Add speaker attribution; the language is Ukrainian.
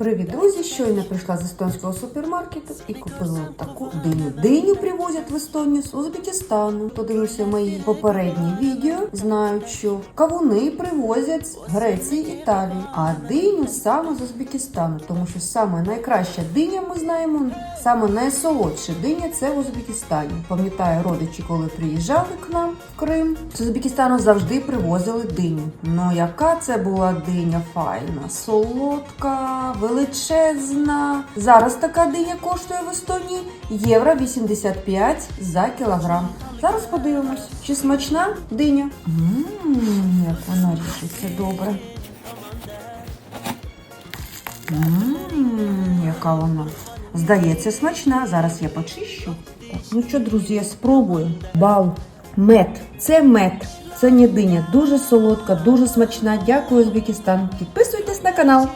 Speaker 1: Привіт, друзі! Щойно прийшла з естонського супермаркету і купила таку диню. Диню привозять в Естонію з Узбекистану. Хто дивився мої попередні відео, знають, що кавуни привозять з Греції, Італії, а диню саме з Узбекистану, тому що саме найкраща диня, ми знаємо, саме найсолодша диня це в Узбекистані. Пам'ятаю, родичі, коли приїжджали к нам в Крим, з Узбекистану завжди привозили диню. Ну яка це була диня файна, солодка, величезна. Зараз така диня коштує в Естонії євро 85 за кілограм. Зараз подивимось, чи смачна диня. Ммм, як вона рішиться добре. Ммм, яка вона. Здається, смачна. Зараз я почищу. Ну що, друзі, я спробую. Бал. Мед. Це мед. Це не диня. Дуже солодка, дуже смачна. Дякую, Узбекистан. Підписуйтесь на канал.